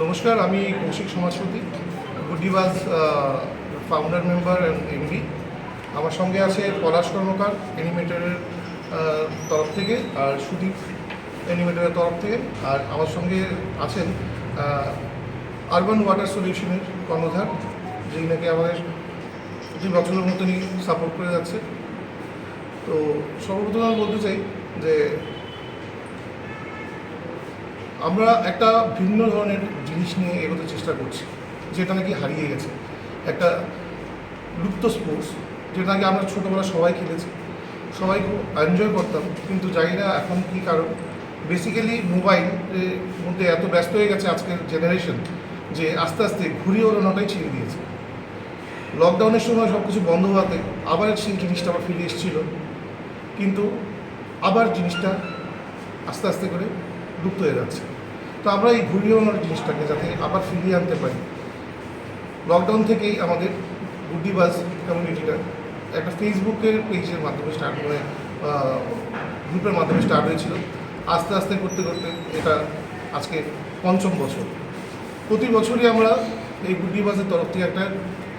নমস্কার, আমি কৌশিক সমাজপতি গুডিবাস ফাউন্ডার মেম্বার অ্যান্ড এমডি আমার সঙ্গে আছে পলাশ কর্মকার অ্যানিমেটারের তরফ থেকে, আর সুদীপ অ্যানিমেটারের তরফ থেকে। আর আমার সঙ্গে আছেন আরবান ওয়াটার সলিউশনের কর্ণধার, যিনি নাকি আমাদের দুই বছরের মতনই সাপোর্ট করে যাচ্ছে। তো সর্বপ্রথম আমি বলতে চাই যে আমরা একটা ভিন্ন ধরনের জিনিস নিয়ে এগোতে চেষ্টা করছি, যেটা নাকি হারিয়ে গেছে। একটা লুপ্ত স্পোর্টস যেটা নাকি আমরা ছোটোবেলা সবাই খেলেছি। সবাই খুব এনজয় করতাম, কিন্তু জানি না এখন কী কারণ। বেসিক্যালি মোবাইল মধ্যে এত ব্যস্ত হয়ে গেছে আজকের জেনারেশন যে আস্তে আস্তে ঘুরিয়ে ওড়ানোটাই ছেড়ে দিয়েছে। লকডাউনের সময় সব কিছু বন্ধ হওয়াতে আবার সেই জিনিসটা আবার ফিরে এসেছিল। কিন্তু আবার জিনিসটা আস্তে আস্তে করে লুপ্ত হয়ে যাচ্ছে। তো আমরা এই ঘুরিয়ে ওড়ানোর জিনিসটাকে যাতে আবার ফিরিয়ে আনতে পারি। লকডাউন থেকেই আমাদের বুদ্ধিবাজ কমিউনিটিটা একটা ফেসবুকের পেজের মাধ্যমে স্টার্ট করে গ্রুপের মাধ্যমে স্টার্ট হয়েছিল। আস্তে আস্তে করতে করতে এটা আজকে পঞ্চম বছর। প্রতি বছরই আমরা এই গুড্ডি বাসের তরফ থেকে একটা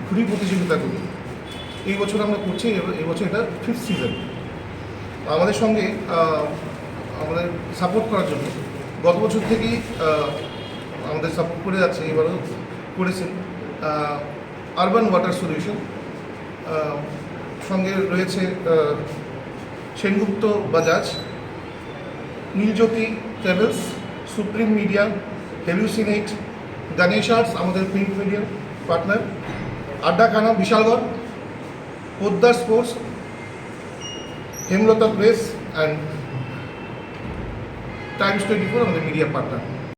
ঘুড়ি প্রতিযোগিতা করি। এই বছর আমরা করছি এই বছর এটা ফিফথ সিজন আমাদের সঙ্গে আমাদের সাপোর্ট করার জন্য গত বছর থেকেই আমাদের সাপোর্ট করে যাচ্ছে, এবারও করেছেন আরবান ওয়াটার সলিউশন সঙ্গে রয়েছে Sengupta Bajaj. Nilajyoti travels supreme media hallucinate Ganesh arts আমাদের print media partner Addakhana Bishalgarh Poddar sports Hemlata press and times twenty four আমাদের মিডিয়া পার্টনার